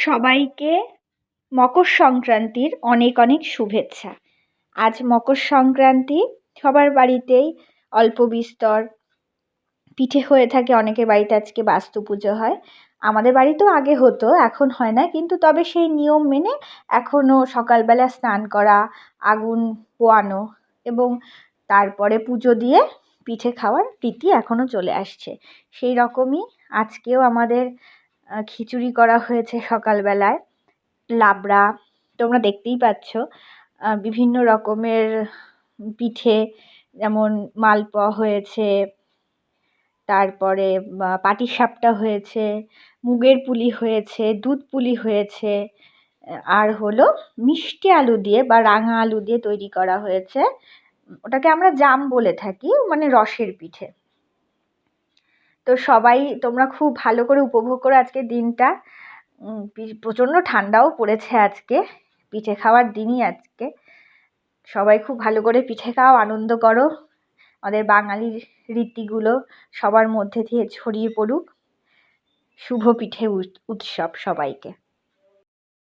সবাইকে মকর সংক্রান্তির অনেক অনেক শুভেচ্ছা। আজ মকর সংক্রান্তি সবার বাড়িতেই অল্প বিস্তর, পিঠে হয়ে থাকে, অনেকের বাড়িতে আজকে বাস্তু পুজো হয়। আমাদের বাড়িতেও আগে হতো, এখন হয় না, কিন্তু তবে সেই নিয়ম মেনে এখনও সকালবেলা স্নান করা, আগুন পোয়ানো এবং তারপরে পুজো দিয়ে পিঠে খাওয়ার রীতি এখনও চলে আসছে। সেই রকমই আজকেও আমাদের খিচুড়ি করা হয়েছে সকালবেলায়, লাবড়া, তোমরা দেখতেই পাচ্ছ। বিভিন্ন রকমের পিঠে, যেমন মালপোয়া হয়েছে, তারপরে পাটিসাপটা হয়েছে, মুগের পুলি হয়েছে, দুধ পুলি হয়েছে, আর হলো মিষ্টি আলু দিয়ে বা রাঙা আলু দিয়ে তৈরি করা হয়েছে। ওটাকে আমরা জাম বলে থাকি মানে রসের পিঠে। তো সবাই তোমরা খুব ভালো করে উপভোগ করো আজকে দিনটা। প্রচণ্ড ঠান্ডাও পড়েছে আজকে, পিঠে খাওয়ার দিনই আজকে। সবাই খুব ভালো করে পিঠে খাও, আনন্দ করো। আমাদের বাঙালির রীতিগুলো সবার মধ্যে দিয়ে ছড়িয়ে পড়ুক। শুভ পিঠে উৎসব সবাইকে।